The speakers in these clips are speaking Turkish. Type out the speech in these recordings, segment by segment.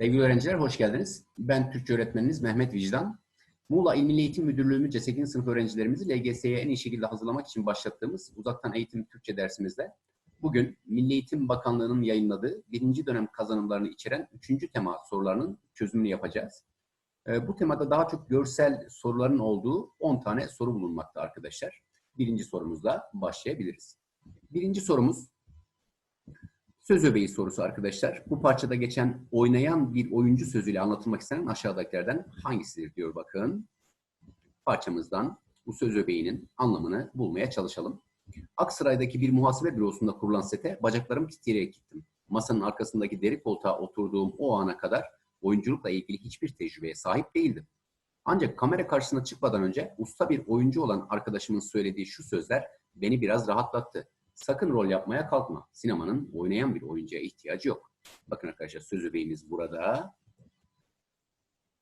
Sevgili öğrenciler hoş geldiniz. Ben Türkçe öğretmeniniz Mehmet Vicdan. Muğla İl Milli Eğitim Müdürlüğümüzce 8. sınıf öğrencilerimizi LGS'ye en iyi şekilde hazırlamak için başlattığımız uzaktan eğitim Türkçe dersimizde bugün Milli Eğitim Bakanlığı'nın yayınladığı birinci dönem kazanımlarını içeren üçüncü tema sorularının çözümünü yapacağız. Ee, Bu temada daha çok görsel soruların olduğu 10 tane soru bulunmakta arkadaşlar. Birinci sorumuzla başlayabiliriz. Birinci sorumuz Söz öbeği sorusu arkadaşlar. Bu parçada geçen oynayan bir oyuncu sözüyle anlatılmak istenen aşağıdakilerden hangisidir diyor bakın. Parçamızdan bu söz öbeğinin anlamını bulmaya çalışalım. Aksaray'daki bir muhasebe bürosunda kurulan sete bacaklarım titreyerek gittim. Masanın arkasındaki deri koltuğa oturduğum o ana kadar oyunculukla ilgili hiçbir tecrübeye sahip değildim. Ancak kamera karşısına çıkmadan önce usta bir oyuncu olan arkadaşımın söylediği şu sözler beni biraz rahatlattı. Sakın rol yapmaya kalkma. Sinemanın oynayan bir oyuncuya ihtiyacı yok. Bakın arkadaşlar söz öbeğimiz burada.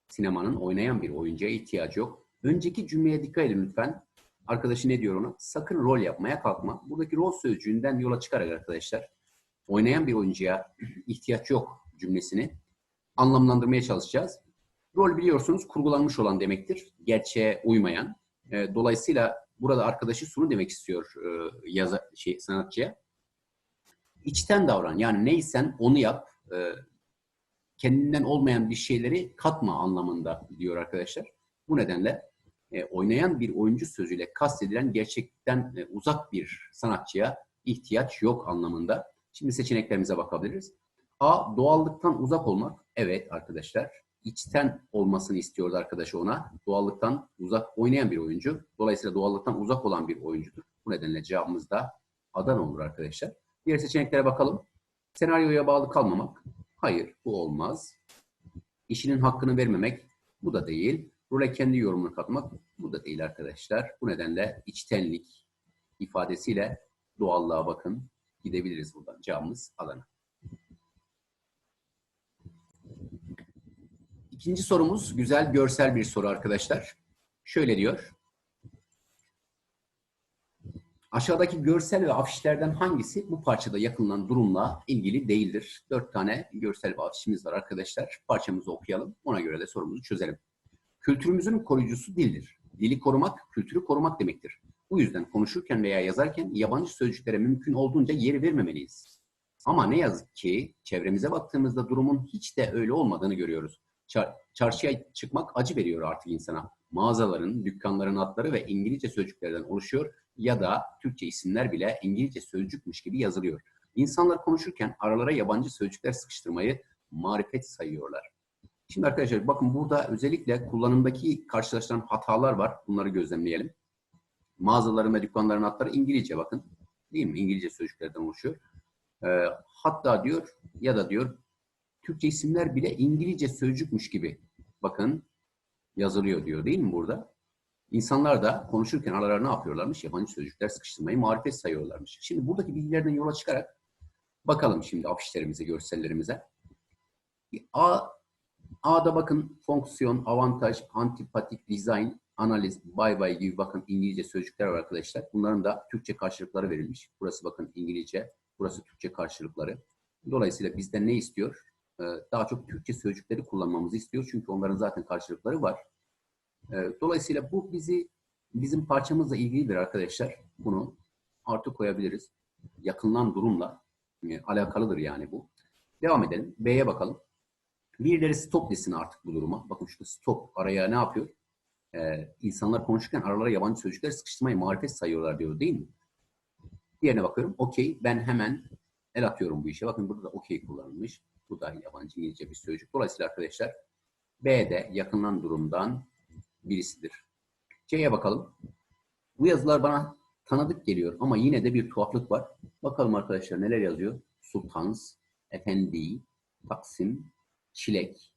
Sinemanın oynayan bir oyuncuya ihtiyacı yok. Önceki cümleye dikkat edin lütfen. Arkadaşı ne diyor ona? Sakın rol yapmaya kalkma. Buradaki rol sözcüğünden yola çıkarak arkadaşlar oynayan bir oyuncuya ihtiyaç yok cümlesini anlamlandırmaya çalışacağız. Rol biliyorsunuz kurgulanmış olan demektir. Gerçeğe uymayan. E, Dolayısıyla burada arkadaşı şunu demek istiyor e, yaza, şey, sanatçıya. İçten davran. Yani neysen onu yap. E, kendinden olmayan bir şeyleri katma anlamında diyor arkadaşlar. Bu nedenle e, oynayan bir oyuncu sözüyle kastedilen gerçekten e, uzak bir sanatçıya ihtiyaç yok anlamında. Şimdi seçeneklerimize bakabiliriz. A. Doğallıktan uzak olmak. Evet arkadaşlar. İçten olmasını istiyordu arkadaşı ona. Doğallıktan uzak oynayan bir oyuncu. Dolayısıyla doğallıktan uzak olan bir oyuncudur. Bu nedenle cevabımız da Adana olur arkadaşlar. Diğer seçeneklere bakalım. Senaryoya bağlı kalmamak. Hayır bu olmaz. İşinin hakkını vermemek. Bu da değil. Role kendi yorumunu katmak. Bu da değil arkadaşlar. Bu nedenle içtenlik ifadesiyle doğallığa bakın. Gidebiliriz buradan. Cevabımız Adana. İkinci sorumuz güzel görsel bir soru arkadaşlar. Şöyle diyor. Aşağıdaki görsel ve afişlerden hangisi bu parçada yakınılan durumla ilgili değildir? Dört tane görsel ve afişimiz var arkadaşlar. Parçamızı okuyalım. Ona göre de sorumuzu çözelim. Kültürümüzün koruyucusu dildir. Dili korumak, kültürü korumak demektir. Bu yüzden konuşurken veya yazarken yabancı sözcüklere mümkün olduğunca yeri vermemeliyiz. Ama ne yazık ki çevremize baktığımızda durumun hiç de öyle olmadığını görüyoruz. Çar- çarşıya çıkmak acı veriyor artık insana. Mağazaların, dükkanların adları ve İngilizce sözcüklerden oluşuyor ya da Türkçe isimler bile İngilizce sözcükmüş gibi yazılıyor. İnsanlar konuşurken aralara yabancı sözcükler sıkıştırmayı marifet sayıyorlar. Şimdi arkadaşlar bakın burada özellikle kullanımdaki karşılaşılan hatalar var. Bunları gözlemleyelim. Mağazaların ve dükkanların adları İngilizce bakın. Değil mi? İngilizce sözcüklerden oluşuyor. Ee, hatta diyor ya da diyor Türkçe isimler bile İngilizce sözcükmüş gibi bakın yazılıyor diyor değil mi burada? İnsanlar da konuşurken aralarına ne yapıyorlarmış? Yabancı sözcükler sıkıştırmayı marifet sayıyorlarmış. Şimdi buradaki bilgilerden yola çıkarak bakalım şimdi afişlerimize, görsellerimize. A, A'da bakın fonksiyon, avantaj, antipatik, design, analiz, bay bay gibi bakın İngilizce sözcükler var arkadaşlar. Bunların da Türkçe karşılıkları verilmiş. Burası bakın İngilizce, burası Türkçe karşılıkları. Dolayısıyla bizden ne istiyor? Ee, Daha çok Türkçe sözcükleri kullanmamızı istiyor. Çünkü onların zaten karşılıkları var. Ee, Dolayısıyla bu bizi bizim parçamızla ilgilidir arkadaşlar. Bunu artı koyabiliriz. Yakınlan durumla e, alakalıdır yani bu. Devam edelim. B'ye bakalım. Birileri stop desin artık bu duruma. Bakın şurada stop araya ne yapıyor? Ee, insanlar konuşurken aralara yabancı sözcükler sıkıştırmayı marifet sayıyorlar diyor değil mi? Diğerine bakıyorum. Okey ben hemen el atıyorum bu işe. Bakın burada da okey kullanılmış. Bu da yabancı İngilizce bir sözcük. Dolayısıyla arkadaşlar B de yakınlan durumdan birisidir. C'ye bakalım. Bu yazılar bana tanıdık geliyor ama yine de bir tuhaflık var. Bakalım arkadaşlar neler yazıyor? Sultans, Efendi, Taksim, Çilek,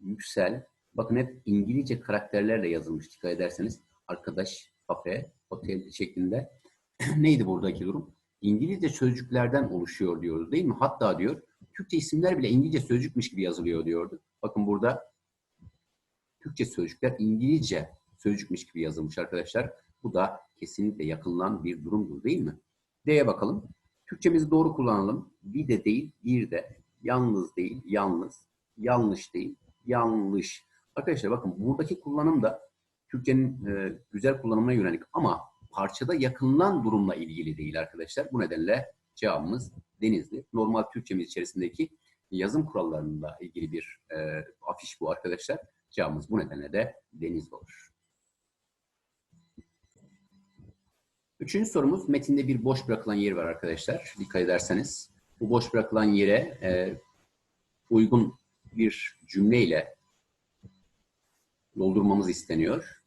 Yüksel. Bakın hep İngilizce karakterlerle yazılmış dikkat ederseniz. Arkadaş, kafe, otel şeklinde. Neydi buradaki durum? İngilizce sözcüklerden oluşuyor diyordu değil mi? Hatta diyor Türkçe isimler bile İngilizce sözcükmüş gibi yazılıyor diyordu. Bakın burada Türkçe sözcükler İngilizce sözcükmüş gibi yazılmış arkadaşlar. Bu da kesinlikle yakınlan bir durumdur değil mi? D'ye bakalım. Türkçemizi doğru kullanalım. Bir de değil, bir de. Yalnız değil, yalnız. Yanlış değil. Yanlış. Arkadaşlar bakın buradaki kullanım da Türkçenin e, güzel kullanımına yönelik ama parçada yakınlan durumla ilgili değil arkadaşlar. Bu nedenle cevabımız Denizli. Normal Türkçemiz içerisindeki yazım kurallarıyla ilgili bir e, afiş bu arkadaşlar. Cevabımız bu nedenle de Denizli olur. Üçüncü sorumuz metinde bir boş bırakılan yer var arkadaşlar. Dikkat ederseniz bu boş bırakılan yere e, uygun bir cümleyle doldurmamız isteniyor.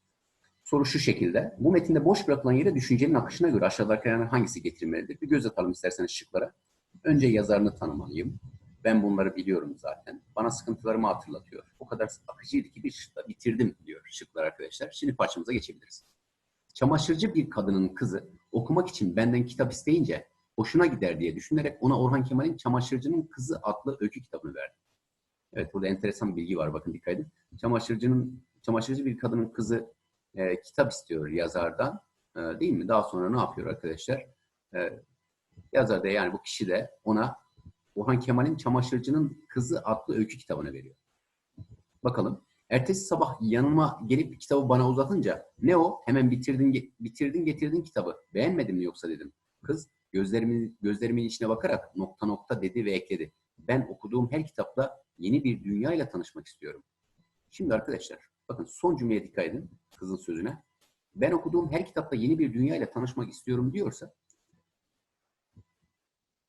Soru şu şekilde. Bu metinde boş bırakılan yere düşüncenin akışına göre aşağıdakilerden hangisi getirilmelidir? Bir göz atalım isterseniz şıklara. Önce yazarını tanımalıyım. Ben bunları biliyorum zaten. Bana sıkıntılarımı hatırlatıyor. O kadar akıcıydı ki bir şıkla bitirdim diyor şıklar arkadaşlar. Şimdi parçamıza geçebiliriz. Çamaşırcı bir kadının kızı okumak için benden kitap isteyince hoşuna gider diye düşünerek ona Orhan Kemal'in Çamaşırcının Kızı adlı öykü kitabını verdi. Evet burada enteresan bir bilgi var bakın dikkat edin. Çamaşırcının çamaşırcı bir kadının kızı e, kitap istiyor yazardan. E, değil mi? Daha sonra ne yapıyor arkadaşlar? E, yazar da yani bu kişi de ona Orhan Kemal'in Çamaşırcının Kızı adlı öykü kitabını veriyor. Bakalım. Ertesi sabah yanıma gelip kitabı bana uzatınca ne o? Hemen bitirdin bitirdin getirdin kitabı. Beğenmedin mi yoksa dedim. Kız gözlerimin gözlerimin içine bakarak nokta nokta dedi ve ekledi. Ben okuduğum her kitapla yeni bir dünyayla tanışmak istiyorum. Şimdi arkadaşlar bakın son cümleye dikkat edin kızın sözüne. Ben okuduğum her kitapta yeni bir dünyayla tanışmak istiyorum diyorsa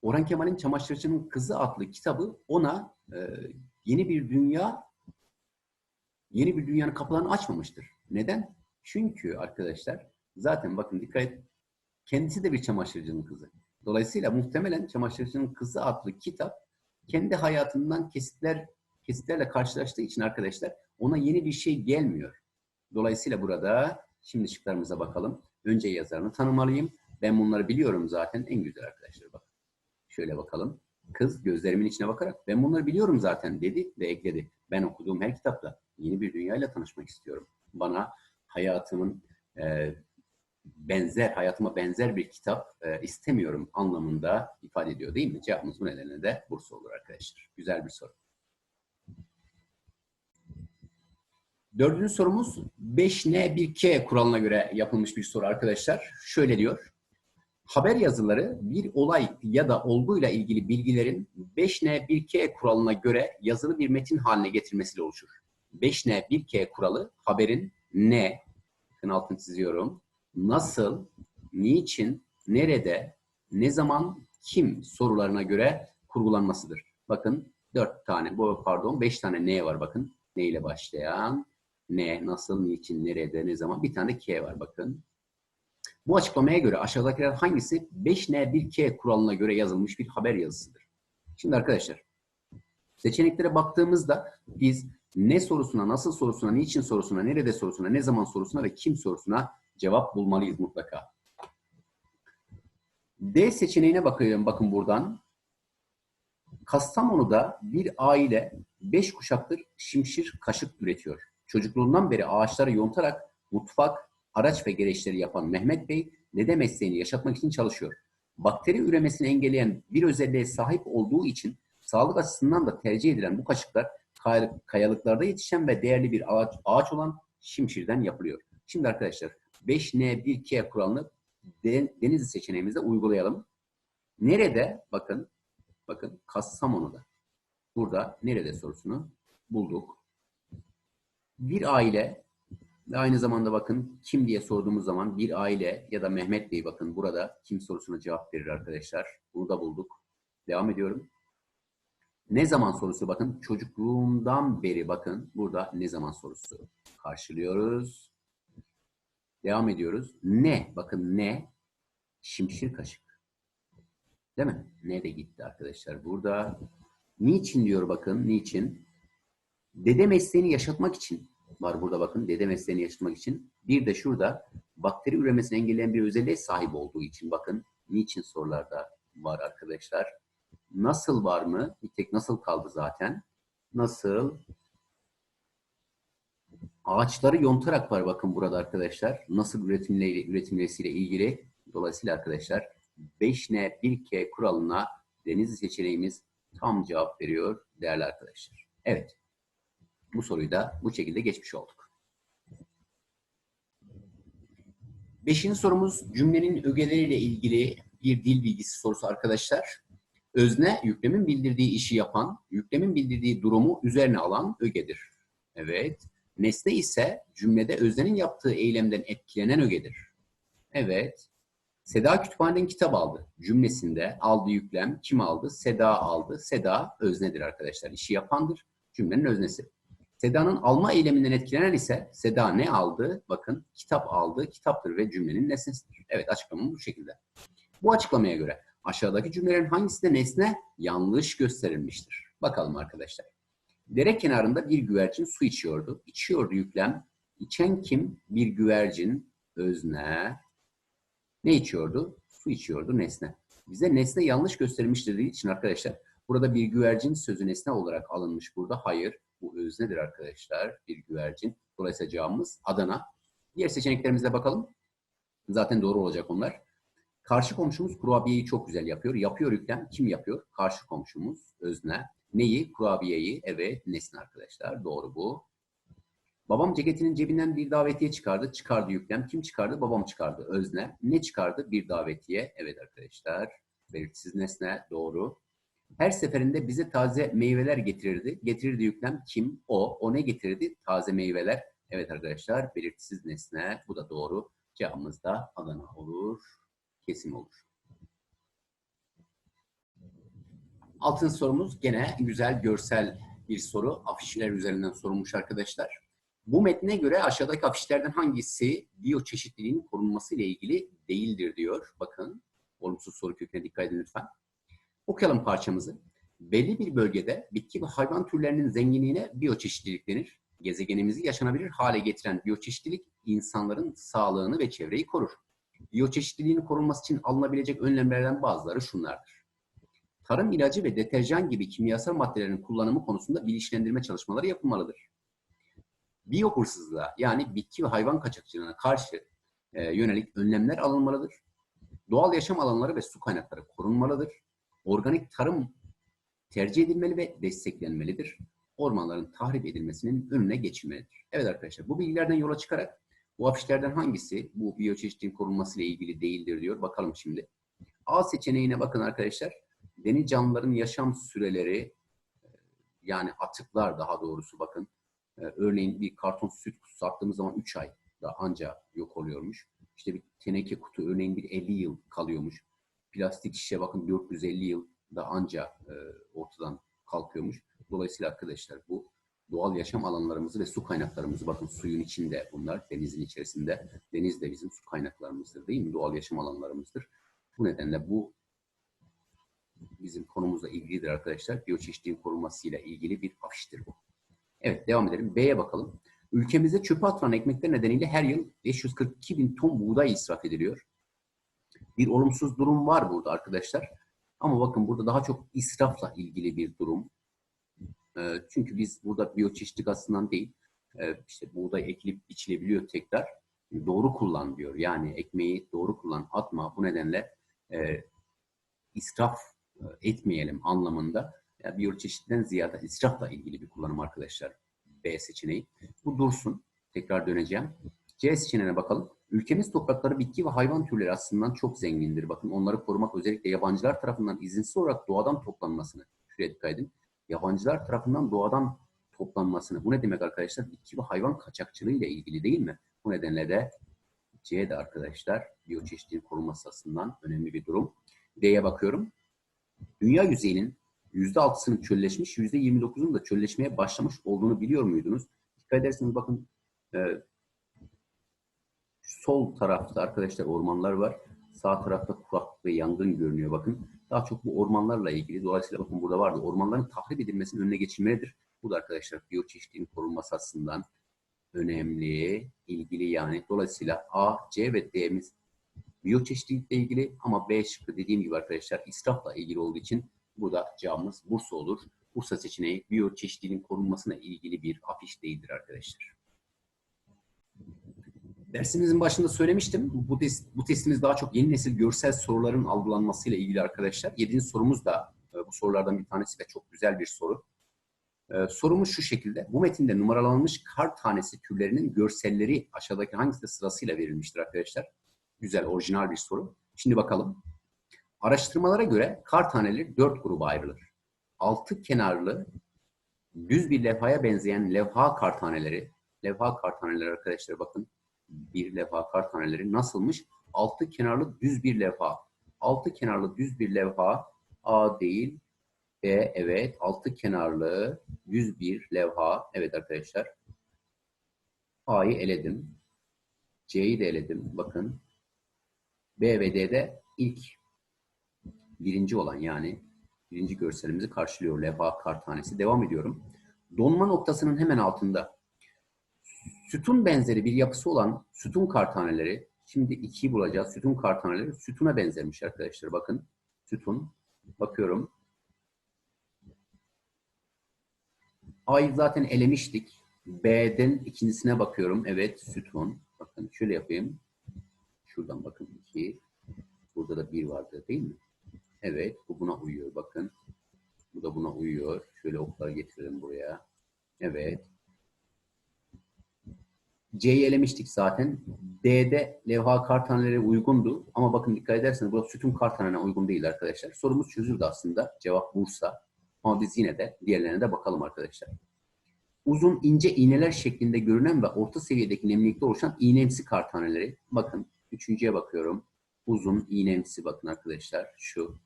Orhan Kemal'in Çamaşırcının Kızı adlı kitabı ona e, yeni bir dünya yeni bir dünyanın kapılarını açmamıştır. Neden? Çünkü arkadaşlar zaten bakın dikkat et kendisi de bir çamaşırcının kızı. Dolayısıyla muhtemelen Çamaşırcının Kızı adlı kitap kendi hayatından kesitler kesitlerle karşılaştığı için arkadaşlar ona yeni bir şey gelmiyor. Dolayısıyla burada şimdi şıklarımıza bakalım. Önce yazarını tanımalıyım. Ben bunları biliyorum zaten. En güzel arkadaşlar bak. Şöyle bakalım. Kız gözlerimin içine bakarak ben bunları biliyorum zaten dedi ve ekledi. Ben okuduğum her kitapta yeni bir dünyayla tanışmak istiyorum. Bana hayatımın e, benzer, hayatıma benzer bir kitap e, istemiyorum anlamında ifade ediyor değil mi? Cevabımız bu nedenle de Bursa olur arkadaşlar. Güzel bir soru. Dördüncü sorumuz 5N1K kuralına göre yapılmış bir soru arkadaşlar. Şöyle diyor. Haber yazıları bir olay ya da olguyla ilgili bilgilerin 5N1K kuralına göre yazılı bir metin haline getirmesiyle oluşur. 5N1K kuralı haberin ne, bakın altını çiziyorum, nasıl, niçin, nerede, ne zaman, kim sorularına göre kurgulanmasıdır. Bakın dört tane, bu pardon beş tane ne var bakın. Ne ile başlayan, ne, nasıl, niçin, nerede, ne zaman. Bir tane K var bakın. Bu açıklamaya göre aşağıdakiler hangisi 5N1K kuralına göre yazılmış bir haber yazısıdır? Şimdi arkadaşlar seçeneklere baktığımızda biz ne sorusuna, nasıl sorusuna, niçin sorusuna, nerede sorusuna, ne zaman sorusuna ve kim sorusuna cevap bulmalıyız mutlaka. D seçeneğine bakıyorum bakın buradan. Kastamonu'da bir aile beş kuşaktır şimşir kaşık üretiyor. Çocukluğundan beri ağaçları yontarak mutfak, araç ve gereçleri yapan Mehmet Bey dede mesleğini yaşatmak için çalışıyor. Bakteri üremesini engelleyen bir özelliğe sahip olduğu için sağlık açısından da tercih edilen bu kaşıklar kayalıklarda yetişen ve değerli bir ağaç, ağaç olan şimşirden yapılıyor. Şimdi arkadaşlar 5N1K kuralını Denizli seçeneğimizde uygulayalım. Nerede? Bakın, bakın Kastamonu'da. Burada nerede sorusunu bulduk. Bir aile ve aynı zamanda bakın kim diye sorduğumuz zaman bir aile ya da Mehmet Bey bakın burada kim sorusuna cevap verir arkadaşlar. Bunu da bulduk. Devam ediyorum. Ne zaman sorusu bakın çocukluğumdan beri bakın burada ne zaman sorusu karşılıyoruz. Devam ediyoruz. Ne? Bakın ne? Şimşir kaşık. Değil mi? Ne de gitti arkadaşlar. Burada niçin diyor bakın. Niçin? Dede mesleğini yaşatmak için var burada bakın. Dede mesleğini yaşatmak için. Bir de şurada bakteri üremesini engelleyen bir özelliğe sahip olduğu için. Bakın niçin sorularda var arkadaşlar. Nasıl var mı? Bir tek nasıl kaldı zaten. Nasıl? Ağaçları yontarak var bakın burada arkadaşlar. Nasıl üretimle, üretimlesiyle ilgili. Dolayısıyla arkadaşlar 5N 1K kuralına Denizli seçeneğimiz tam cevap veriyor değerli arkadaşlar. Evet. Bu soruyu da bu şekilde geçmiş olduk. Beşinci sorumuz cümlenin ögeleriyle ilgili bir dil bilgisi sorusu arkadaşlar. Özne yüklemin bildirdiği işi yapan, yüklemin bildirdiği durumu üzerine alan ögedir. Evet. Nesne ise cümlede öznenin yaptığı eylemden etkilenen ögedir. Evet. Seda kütüphaneden kitap aldı cümlesinde aldı yüklem kim aldı? Seda aldı. Seda öznedir arkadaşlar. İşi yapandır. Cümlenin öznesi. Seda'nın alma eyleminden etkilenen ise Seda ne aldı? Bakın kitap aldı. Kitaptır ve cümlenin nesnesidir. Evet açıklamamız bu şekilde. Bu açıklamaya göre aşağıdaki cümlelerin hangisinde nesne yanlış gösterilmiştir? Bakalım arkadaşlar. Dere kenarında bir güvercin su içiyordu. İçiyordu yüklem. İçen kim? Bir güvercin özne. Ne içiyordu? Su içiyordu nesne. Bize nesne yanlış gösterilmiştir dediği için arkadaşlar burada bir güvercin sözü nesne olarak alınmış burada. Hayır. Bu öznedir arkadaşlar. Bir güvercin. Dolayısıyla cevabımız Adana. Diğer seçeneklerimize bakalım. Zaten doğru olacak onlar. Karşı komşumuz kurabiyeyi çok güzel yapıyor. Yapıyor yüklem. Kim yapıyor? Karşı komşumuz özne. Neyi? Kurabiyeyi. Evet nesne arkadaşlar. Doğru bu. Babam ceketinin cebinden bir davetiye çıkardı. Çıkardı yüklem. Kim çıkardı? Babam çıkardı. Özne. Ne çıkardı? Bir davetiye. Evet arkadaşlar. Belirtisiz nesne. Doğru. Her seferinde bize taze meyveler getirirdi. Getirirdi yüklem. Kim? O. O ne getirirdi? Taze meyveler. Evet arkadaşlar. Belirtisiz nesne. Bu da doğru. Cevabımız da Adana olur. Kesim olur. Altın sorumuz gene güzel görsel bir soru. Afişler üzerinden sorulmuş arkadaşlar. Bu metne göre aşağıdaki afişlerden hangisi biyoçeşitliliğin korunması ile ilgili değildir diyor. Bakın olumsuz soru köküne dikkat edin lütfen. Okuyalım parçamızı. Belli bir bölgede bitki ve hayvan türlerinin zenginliğine biyoçeşitlilik denir. Gezegenimizi yaşanabilir hale getiren biyoçeşitlilik insanların sağlığını ve çevreyi korur. Biyoçeşitliliğin korunması için alınabilecek önlemlerden bazıları şunlardır. Tarım ilacı ve deterjan gibi kimyasal maddelerin kullanımı konusunda bilinçlendirme çalışmaları yapılmalıdır. Biyo yani bitki ve hayvan kaçakçılığına karşı e, yönelik önlemler alınmalıdır. Doğal yaşam alanları ve su kaynakları korunmalıdır. Organik tarım tercih edilmeli ve desteklenmelidir. Ormanların tahrip edilmesinin önüne geçilmelidir. Evet arkadaşlar bu bilgilerden yola çıkarak bu afişlerden hangisi bu biyoçeşitliğin korunması ile ilgili değildir diyor. Bakalım şimdi. A seçeneğine bakın arkadaşlar. Deniz canlıların yaşam süreleri yani atıklar daha doğrusu bakın. Örneğin bir karton süt kutusu attığımız zaman 3 ay da anca yok oluyormuş. İşte bir teneke kutu örneğin bir 50 yıl kalıyormuş. Plastik şişe bakın 450 yıl da anca ortadan kalkıyormuş. Dolayısıyla arkadaşlar bu doğal yaşam alanlarımızı ve su kaynaklarımızı bakın suyun içinde bunlar denizin içerisinde. Deniz de bizim su kaynaklarımızdır değil mi? Doğal yaşam alanlarımızdır. Bu nedenle bu bizim konumuzla ilgilidir arkadaşlar. Biyoçeşitliğin korunmasıyla ilgili bir afiştir bu. Evet devam edelim. B'ye bakalım. Ülkemizde çöpe atılan ekmekler nedeniyle her yıl 542 bin ton buğday israf ediliyor. Bir olumsuz durum var burada arkadaşlar. Ama bakın burada daha çok israfla ilgili bir durum. Çünkü biz burada biyoçeşitlik aslında değil, işte buğday ekilip biçilebiliyor tekrar. Doğru kullan diyor. Yani ekmeği doğru kullan, atma. Bu nedenle e, israf etmeyelim anlamında. Yani biyoçeşitliden ziyade israfla ilgili bir kullanım arkadaşlar. B seçeneği. Bu dursun. Tekrar döneceğim. C seçeneğine bakalım. Ülkemiz toprakları bitki ve hayvan türleri aslında çok zengindir. Bakın onları korumak özellikle yabancılar tarafından izinsiz olarak doğadan toplanmasını. Şuraya dikkat edin yabancılar tarafından doğadan toplanmasını. Bu ne demek arkadaşlar? Bitki ve hayvan kaçakçılığı ile ilgili değil mi? Bu nedenle de C de arkadaşlar biyoçeşitliğin korunması açısından önemli bir durum. D'ye bakıyorum. Dünya yüzeyinin %6'sının çölleşmiş, %29'unun da çölleşmeye başlamış olduğunu biliyor muydunuz? Dikkat ederseniz bakın e, sol tarafta arkadaşlar ormanlar var. Sağ tarafta kuraklık ve yangın görünüyor bakın. Daha çok bu ormanlarla ilgili. Dolayısıyla bakın burada vardı. Ormanların tahrip edilmesinin önüne geçilmelidir. Bu da arkadaşlar biyoçeşitliğin korunması açısından önemli, ilgili yani. Dolayısıyla A, C ve D'miz biyoçeşitlilikle ilgili ama B şıkkı dediğim gibi arkadaşlar israfla ilgili olduğu için burada cevabımız Bursa olur. Bursa seçeneği biyoçeşitliliğin korunmasına ilgili bir afiş değildir arkadaşlar. Dersimizin başında söylemiştim. Bu, test, bu testimiz daha çok yeni nesil görsel soruların algılanmasıyla ilgili arkadaşlar. Yedinci sorumuz da bu sorulardan bir tanesi ve çok güzel bir soru. Ee, sorumuz şu şekilde. Bu metinde numaralanmış kar tanesi türlerinin görselleri aşağıdaki hangisinde sırasıyla verilmiştir arkadaşlar? Güzel, orijinal bir soru. Şimdi bakalım. Araştırmalara göre kar taneleri dört gruba ayrılır. Altı kenarlı, düz bir levhaya benzeyen levha kar taneleri. Levha kar taneleri arkadaşlar bakın. Bir levha kar taneleri nasılmış? Altı kenarlı düz bir levha. Altı kenarlı düz bir levha A değil, B evet. Altı kenarlı düz bir levha. Evet arkadaşlar. A'yı eledim. C'yi de eledim. Bakın. B ve D'de ilk birinci olan yani birinci görselimizi karşılıyor levha kar tanesi. Devam ediyorum. Donma noktasının hemen altında sütun benzeri bir yapısı olan sütun kar taneleri şimdi ikiyi bulacağız. Sütun kar taneleri sütuna benzermiş arkadaşlar. Bakın sütun. Bakıyorum. A'yı zaten elemiştik. B'den ikincisine bakıyorum. Evet sütun. Bakın şöyle yapayım. Şuradan bakın 2. Burada da 1 vardı değil mi? Evet bu buna uyuyor bakın. Bu da buna uyuyor. Şöyle okları getirelim buraya. Evet. C'yi elemiştik zaten. D'de levha kartaneleri uygundu. Ama bakın dikkat ederseniz bu sütun kartanene uygun değil arkadaşlar. Sorumuz çözüldü aslında. Cevap Bursa. Ama biz yine de diğerlerine de bakalım arkadaşlar. Uzun ince iğneler şeklinde görünen ve orta seviyedeki nemlilikte oluşan iğnemsi kar taneleri. Bakın üçüncüye bakıyorum. Uzun iğnemsi bakın arkadaşlar. Şu.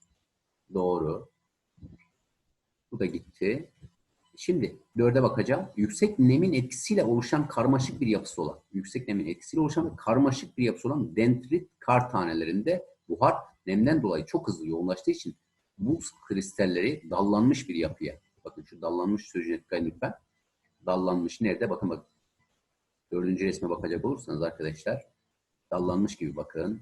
Doğru. Bu da gitti. Şimdi dörde bakacağım. Yüksek nemin etkisiyle oluşan karmaşık bir yapısı olan, yüksek nemin etkisiyle oluşan karmaşık bir yapısı olan dendrit kar tanelerinde buhar nemden dolayı çok hızlı yoğunlaştığı için buz kristalleri dallanmış bir yapıya. Bakın şu dallanmış sözcüğüne dikkat lütfen. Dallanmış nerede? Bakın bak. Dördüncü resme bakacak olursanız arkadaşlar dallanmış gibi bakın.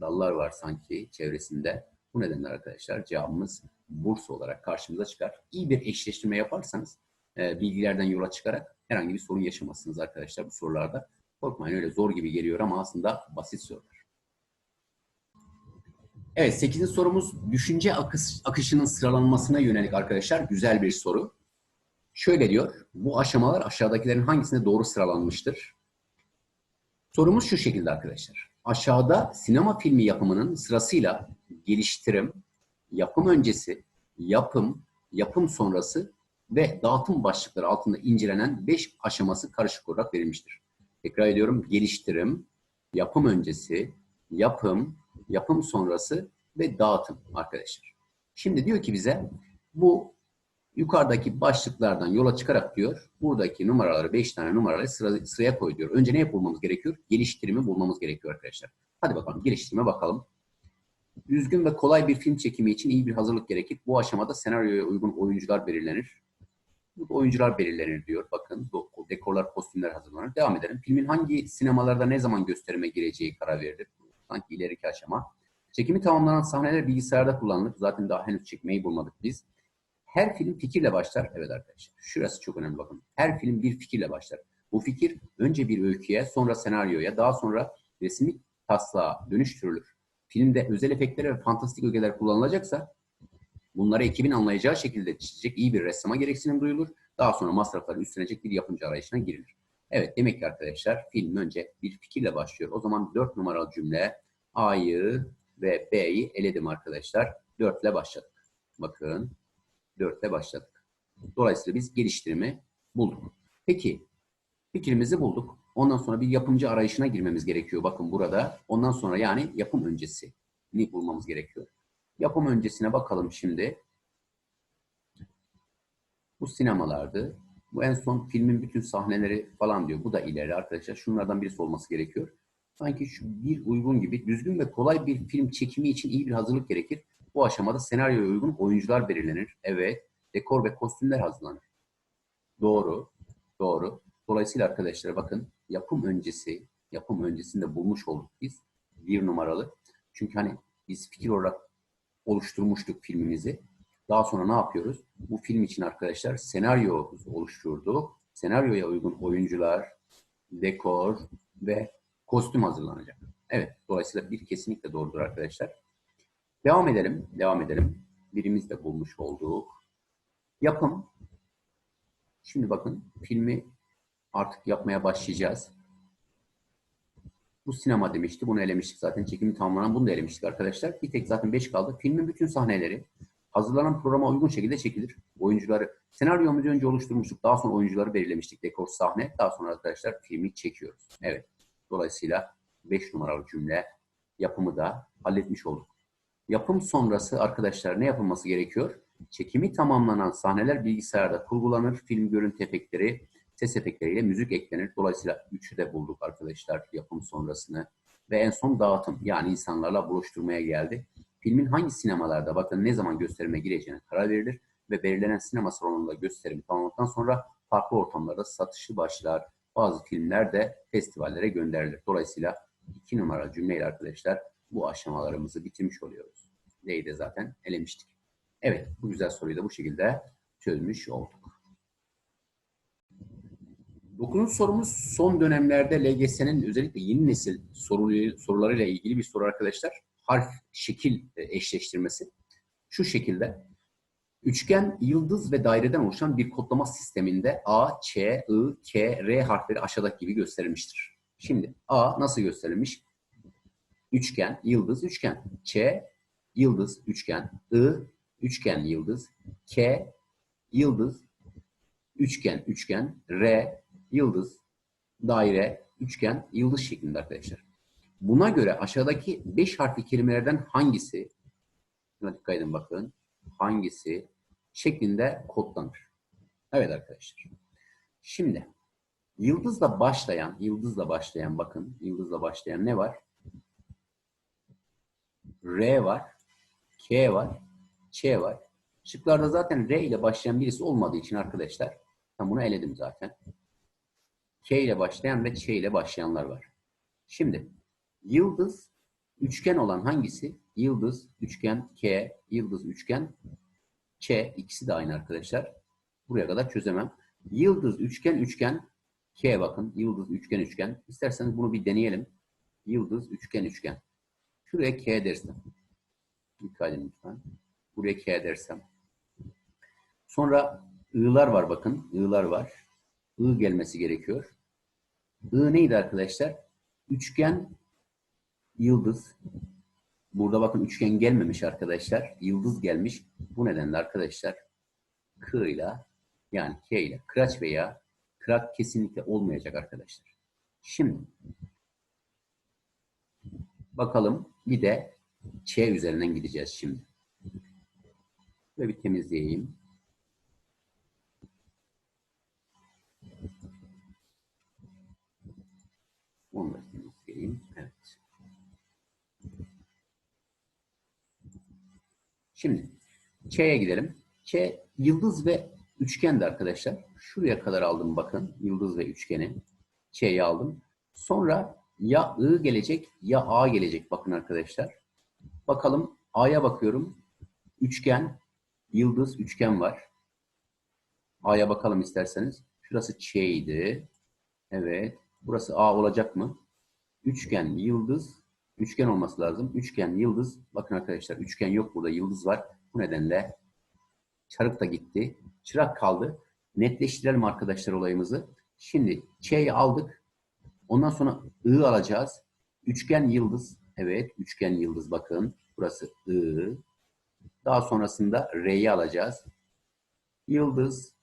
Dallar var sanki çevresinde. Bu nedenle arkadaşlar cevabımız Bursa olarak karşımıza çıkar. İyi bir eşleştirme yaparsanız e, bilgilerden yola çıkarak herhangi bir sorun yaşamazsınız arkadaşlar bu sorularda. Korkmayın öyle zor gibi geliyor ama aslında basit sorular. Evet 8. sorumuz düşünce akış, akışının sıralanmasına yönelik arkadaşlar güzel bir soru. Şöyle diyor, bu aşamalar aşağıdakilerin hangisinde doğru sıralanmıştır? Sorumuz şu şekilde arkadaşlar. Aşağıda sinema filmi yapımının sırasıyla geliştirim, yapım öncesi, yapım, yapım sonrası ve dağıtım başlıkları altında incelenen 5 aşaması karışık olarak verilmiştir. Tekrar ediyorum, geliştirim, yapım öncesi, yapım, yapım sonrası ve dağıtım arkadaşlar. Şimdi diyor ki bize bu yukarıdaki başlıklardan yola çıkarak diyor buradaki numaraları 5 tane numaraları sıra, sıraya koy diyor. Önce ne bulmamız gerekiyor? Geliştirimi bulmamız gerekiyor arkadaşlar. Hadi bakalım geliştirime bakalım. Düzgün ve kolay bir film çekimi için iyi bir hazırlık gerekir. Bu aşamada senaryoya uygun oyuncular belirlenir. Bu oyuncular belirlenir diyor. Bakın dekorlar, kostümler hazırlanır. Devam edelim. Filmin hangi sinemalarda ne zaman gösterime gireceği karar verilir. Sanki ileriki aşama. Çekimi tamamlanan sahneler bilgisayarda kullanılır. Zaten daha henüz çekmeyi bulmadık biz. Her film fikirle başlar. Evet arkadaşlar. Şurası çok önemli bakın. Her film bir fikirle başlar. Bu fikir önce bir öyküye, sonra senaryoya, daha sonra resmi taslağa dönüştürülür. Filmde özel efektler ve fantastik ögeler kullanılacaksa bunları ekibin anlayacağı şekilde çizecek iyi bir ressama gereksinim duyulur. Daha sonra masrafları üstlenecek bir yapımcı arayışına girilir. Evet demek ki arkadaşlar film önce bir fikirle başlıyor. O zaman 4 numaralı cümle A'yı ve B'yi eledim arkadaşlar. 4 ile başladık. Bakın 4 ile başladık. Dolayısıyla biz geliştirimi bulduk. Peki fikrimizi bulduk. Ondan sonra bir yapımcı arayışına girmemiz gerekiyor. Bakın burada. Ondan sonra yani yapım öncesi ne bulmamız gerekiyor. Yapım öncesine bakalım şimdi. Bu sinemalardı. Bu en son filmin bütün sahneleri falan diyor. Bu da ileri arkadaşlar. Şunlardan birisi olması gerekiyor. Sanki şu bir uygun gibi düzgün ve kolay bir film çekimi için iyi bir hazırlık gerekir. Bu aşamada senaryoya uygun oyuncular belirlenir. Evet. Dekor ve kostümler hazırlanır. Doğru. Doğru. Dolayısıyla arkadaşlar bakın yapım öncesi, yapım öncesinde bulmuş olduk biz bir numaralı. Çünkü hani biz fikir olarak oluşturmuştuk filmimizi. Daha sonra ne yapıyoruz? Bu film için arkadaşlar senaryo oluşturduk. Senaryoya uygun oyuncular, dekor ve kostüm hazırlanacak. Evet, dolayısıyla bir kesinlikle doğrudur arkadaşlar. Devam edelim, devam edelim. Birimiz de bulmuş olduk. Yapım, Şimdi bakın filmi artık yapmaya başlayacağız. Bu sinema demişti. Bunu elemiştik zaten. Çekimi tamamlanan bunu da elemiştik arkadaşlar. Bir tek zaten 5 kaldı. Filmin bütün sahneleri hazırlanan programa uygun şekilde çekilir. Oyuncuları, senaryomuzu önce oluşturmuştuk. Daha sonra oyuncuları belirlemiştik. Dekor sahne. Daha sonra arkadaşlar filmi çekiyoruz. Evet. Dolayısıyla 5 numaralı cümle yapımı da halletmiş olduk. Yapım sonrası arkadaşlar ne yapılması gerekiyor? Çekimi tamamlanan sahneler bilgisayarda kurgulanır. Film görüntü efektleri, ses efektleriyle müzik eklenir. Dolayısıyla üçü de bulduk arkadaşlar yapım sonrasını. Ve en son dağıtım yani insanlarla buluşturmaya geldi. Filmin hangi sinemalarda bakın ne zaman gösterime gireceğine karar verilir ve belirlenen sinema salonunda gösterimi tamamladıktan sonra farklı ortamlarda satışı başlar. Bazı filmler de festivallere gönderilir. Dolayısıyla iki numara cümleyle arkadaşlar bu aşamalarımızı bitirmiş oluyoruz. D'yi de zaten elemiştik. Evet bu güzel soruyu da bu şekilde çözmüş olduk. Dokuzuncu sorumuz son dönemlerde LGS'nin özellikle yeni nesil soruları, sorularıyla ilgili bir soru arkadaşlar. Harf, şekil e, eşleştirmesi. Şu şekilde. Üçgen, yıldız ve daireden oluşan bir kodlama sisteminde A, Ç, I, K, R harfleri aşağıdaki gibi gösterilmiştir. Şimdi A nasıl gösterilmiş? Üçgen, yıldız, üçgen. Ç, yıldız, üçgen. I, üçgen, yıldız. K, yıldız, üçgen, üçgen. R, yıldız, daire, üçgen, yıldız şeklinde arkadaşlar. Buna göre aşağıdaki beş harfli kelimelerden hangisi, dikkat edin bakın, hangisi şeklinde kodlanır? Evet arkadaşlar. Şimdi yıldızla başlayan, yıldızla başlayan bakın, yıldızla başlayan ne var? R var, K var, Ç var. Şıklarda zaten R ile başlayan birisi olmadığı için arkadaşlar, ben bunu eledim zaten. K ile başlayan ve Ç ile başlayanlar var. Şimdi yıldız üçgen olan hangisi? Yıldız, üçgen, K, yıldız, üçgen, Ç. ikisi de aynı arkadaşlar. Buraya kadar çözemem. Yıldız, üçgen, üçgen, K bakın. Yıldız, üçgen, üçgen. İsterseniz bunu bir deneyelim. Yıldız, üçgen, üçgen. Şuraya K dersem. Dikkat edin lütfen. Buraya K dersem. Sonra I'lar var bakın. I'lar var. I gelmesi gerekiyor. I neydi arkadaşlar? Üçgen, yıldız. Burada bakın üçgen gelmemiş arkadaşlar. Yıldız gelmiş. Bu nedenle arkadaşlar K ile yani K ile kıraç veya kırak kesinlikle olmayacak arkadaşlar. Şimdi bakalım bir de Ç üzerinden gideceğiz şimdi. Ve bir temizleyeyim. Onu da temizleyeyim. Evet. Şimdi Ç'ye gidelim. Ç yıldız ve üçgendi arkadaşlar. Şuraya kadar aldım bakın. Yıldız ve üçgeni. Ç'yi aldım. Sonra ya I gelecek ya A gelecek bakın arkadaşlar. Bakalım A'ya bakıyorum. Üçgen, yıldız, üçgen var. A'ya bakalım isterseniz. Şurası Ç idi. Evet. Burası A olacak mı? Üçgen, yıldız, üçgen olması lazım. Üçgen, yıldız. Bakın arkadaşlar üçgen yok burada. Yıldız var. Bu nedenle çarık da gitti. Çırak kaldı. Netleştirelim arkadaşlar olayımızı. Şimdi Ç'yi aldık. Ondan sonra I alacağız. Üçgen, yıldız. Evet. Üçgen, yıldız bakın. Burası I. Daha sonrasında R'yi alacağız. Yıldız,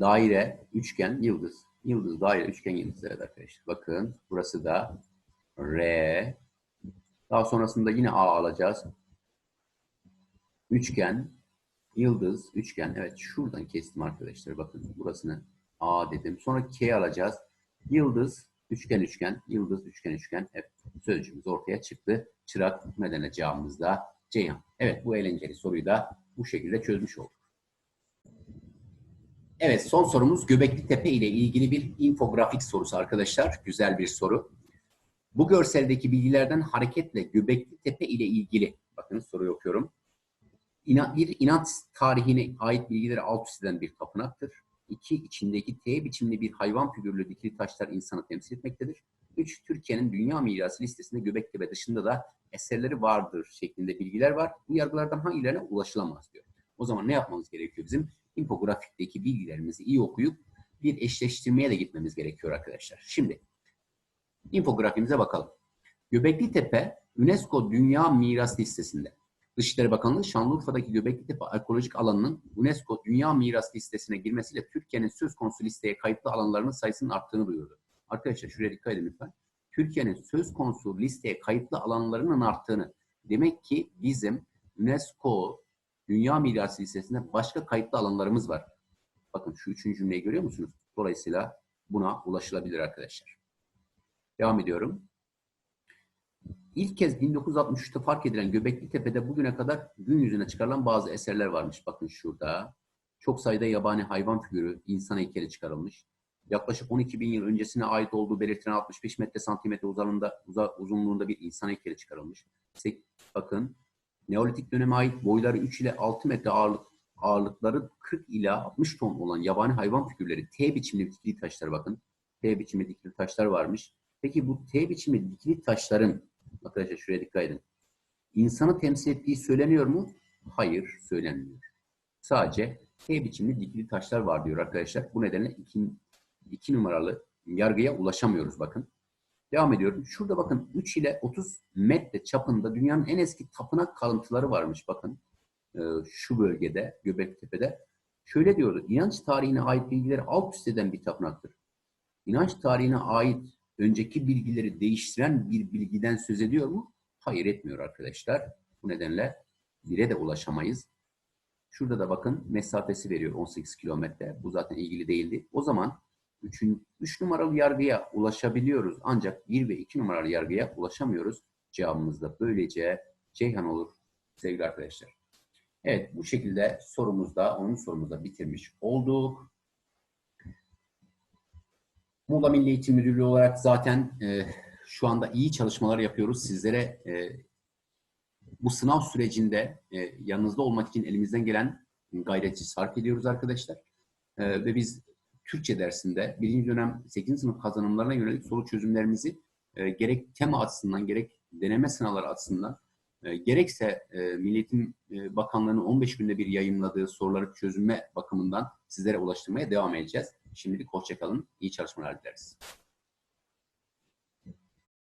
daire, üçgen, yıldız. Yıldız, daire, üçgen, yıldız. Evet arkadaşlar. Bakın burası da R. Daha sonrasında yine A alacağız. Üçgen, yıldız, üçgen. Evet şuradan kestim arkadaşlar. Bakın burasını A dedim. Sonra K alacağız. Yıldız, üçgen, üçgen, yıldız, üçgen, üçgen. Evet sözcüğümüz ortaya çıktı. Çırak nedenle cevabımız da Ceyhan. Evet bu eğlenceli soruyu da bu şekilde çözmüş olduk. Evet son sorumuz Göbekli Tepe ile ilgili bir infografik sorusu arkadaşlar. Güzel bir soru. Bu görseldeki bilgilerden hareketle Göbekli Tepe ile ilgili, bakın soruyu okuyorum. İna, bir inat tarihine ait bilgileri alt üst eden bir tapınaktır. İki, içindeki T biçimli bir hayvan figürlü dikili taşlar insanı temsil etmektedir. Üç, Türkiye'nin dünya mirası listesinde Göbektepe dışında da eserleri vardır şeklinde bilgiler var. Bu yargılardan hangilerine ulaşılamaz diyor. O zaman ne yapmamız gerekiyor bizim? infografikteki bilgilerimizi iyi okuyup bir eşleştirmeye de gitmemiz gerekiyor arkadaşlar. Şimdi infografimize bakalım. Göbekli Tepe UNESCO Dünya Miras Listesi'nde. Dışişleri Bakanlığı Şanlıurfa'daki Göbekli Tepe arkeolojik alanının UNESCO Dünya Miras Listesi'ne girmesiyle Türkiye'nin söz konusu listeye kayıtlı alanlarının sayısının arttığını duyurdu. Arkadaşlar şuraya dikkat edin lütfen. Türkiye'nin söz konusu listeye kayıtlı alanlarının arttığını. Demek ki bizim UNESCO Dünya Miras Listesi'nde başka kayıtlı alanlarımız var. Bakın şu üçüncü cümleyi görüyor musunuz? Dolayısıyla buna ulaşılabilir arkadaşlar. Devam ediyorum. İlk kez 1963'te fark edilen Göbekli Tepe'de bugüne kadar gün yüzüne çıkarılan bazı eserler varmış. Bakın şurada. Çok sayıda yabani hayvan figürü, insan heykeli çıkarılmış. Yaklaşık 12 bin yıl öncesine ait olduğu belirtilen 65 metre santimetre uzanlığında, uza, uzunluğunda bir insan heykeli çıkarılmış. Bakın Neolitik döneme ait boyları 3 ile 6 metre ağırlık, ağırlıkları 40 ila 60 ton olan yabani hayvan figürleri T biçimli dikili taşlar bakın. T biçimli dikili taşlar varmış. Peki bu T biçimli dikili taşların arkadaşlar şuraya dikkat edin. İnsanı temsil ettiği söyleniyor mu? Hayır, söylenmiyor. Sadece T biçimli dikili taşlar var diyor arkadaşlar. Bu nedenle iki, iki numaralı yargıya ulaşamıyoruz bakın. Devam ediyorum. Şurada bakın 3 ile 30 metre çapında dünyanın en eski tapınak kalıntıları varmış bakın. Ee, şu bölgede, Göbektepe'de. Şöyle diyordu. İnanç tarihine ait bilgileri alt üst eden bir tapınaktır. İnanç tarihine ait önceki bilgileri değiştiren bir bilgiden söz ediyor mu? Hayır etmiyor arkadaşlar. Bu nedenle bire de ulaşamayız. Şurada da bakın mesafesi veriyor 18 kilometre. Bu zaten ilgili değildi. O zaman 3. 3 numaralı yargıya ulaşabiliyoruz. Ancak 1 ve 2 numaralı yargıya ulaşamıyoruz. Cevabımız da böylece Ceyhan olur sevgili arkadaşlar. Evet bu şekilde sorumuzda, onun sorumuzda bitirmiş olduk. Muğla Milli Eğitim Müdürlüğü olarak zaten e, şu anda iyi çalışmalar yapıyoruz. Sizlere e, bu sınav sürecinde e, yanınızda olmak için elimizden gelen gayreti sarf ediyoruz arkadaşlar. E, ve biz Türkçe dersinde birinci dönem 8. sınıf kazanımlarına yönelik soru çözümlerimizi e, gerek tema açısından gerek deneme sınavları açısından e, gerekse e, Milli Eğitim e, Bakanlığı'nın 15 günde bir yayınladığı soruları çözüme bakımından sizlere ulaştırmaya devam edeceğiz. Şimdilik hoşçakalın. İyi çalışmalar dileriz.